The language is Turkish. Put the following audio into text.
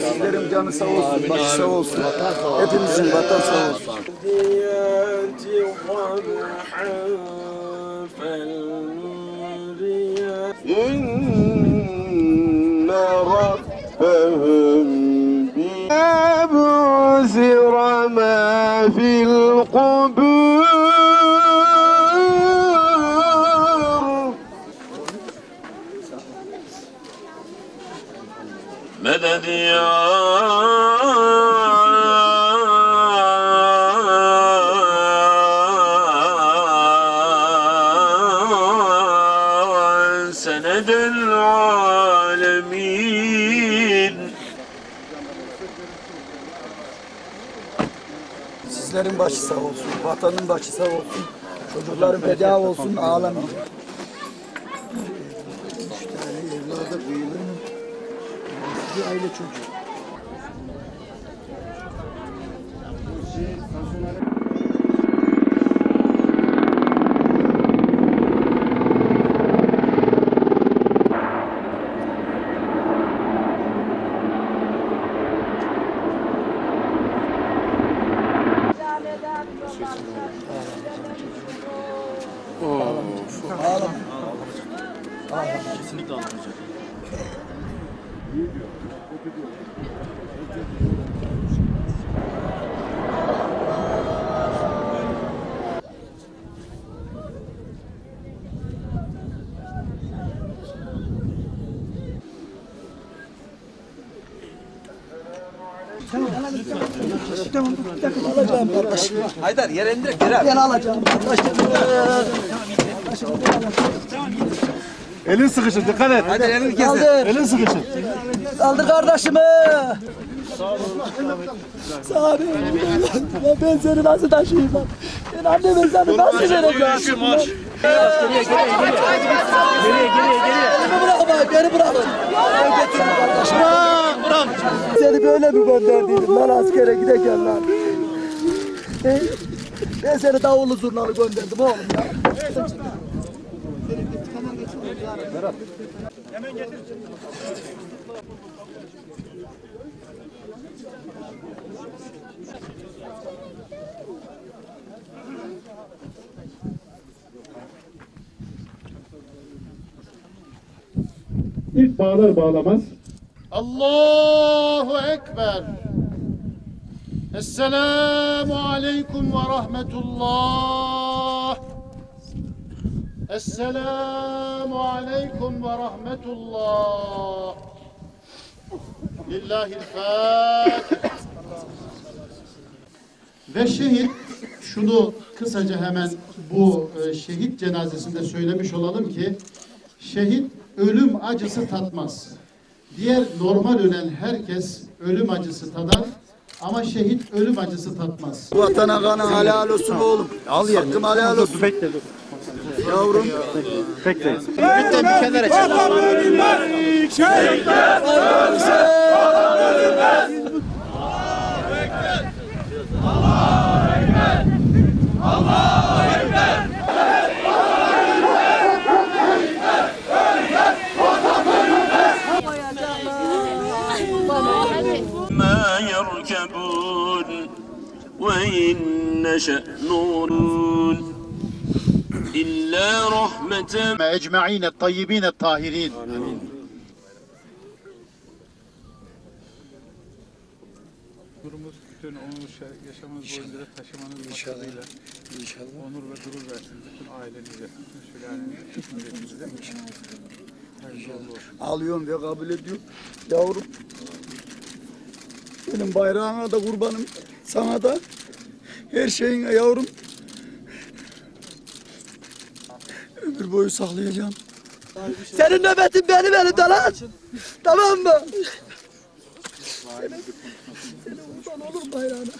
Bizlerin canı sağ olsun, başı sağ olsun. Hepimizin vatan sağ olsun. العاديات ضبحا فالموريات إن ربهم بأبصر ما سند العالمين Sizlerin başı sağ olsun, vatanın başı sağ olsun. Çocukların feda olsun, ağlamayın. Üç tane evladı büyüdüm. Bir aile çocuğu. Of. Ağlam. Kesinlikle ağlamayacak. İyi diyor. Alacağım kardeşim. Haydar yere indir geri al. Ben alacağım kardeşim. Elin sıkışır dikkat et. Haydar elini kes. Elin sıkışır. Kaldır kardeşimi. Sağ ol. Ya ben seni nasıl taşıyayım lan? Ben anneme seni nasıl vereceğim? lan? Beni bırakma, beni bırakın. Ben getirme kardeşim. Bırak, bırak. Böyle mi gönderdiydim lan askere giderken lan? Ben seni davullu zurnalı gönderdim oğlum ya. İlk bağlar bağlamaz. Allahu Ekber. Esselamu Aleyküm ve Rahmetullah. Esselamu Aleyküm ve Rahmetullah. Lillahil Fatiha. Ve şehit, şunu kısaca hemen bu e, şehit cenazesinde söylemiş olalım ki, şehit ölüm acısı tatmaz. Diğer normal ölen herkes ölüm acısı tadar ama şehit ölüm acısı tatmaz. Vatana kana helal olsun oğlum. Al ya. Hakkım helal olsun. Bekle dur. Yavrum. Bekle. ما يركبون وإن نشأ نورون إلا رحمة ecmaîn tayyibin tahirin. Kurumuz bütün onu şey- yaşamınız boyunca da taşımanız maksadıyla onur ve gurur versin bütün ailenize, bütün sülalenize, bütün milletinize. Hayırlı uğurlu olsun. Alıyorum ve kabul ediyorum. Yavrum. Benim bayrağına da kurbanım. Sana da. Her şeyine yavrum. Ömür boyu saklayacağım. Senin nöbetin benim elimde lan. Tamam mı? Senin kurban olur bayrağına.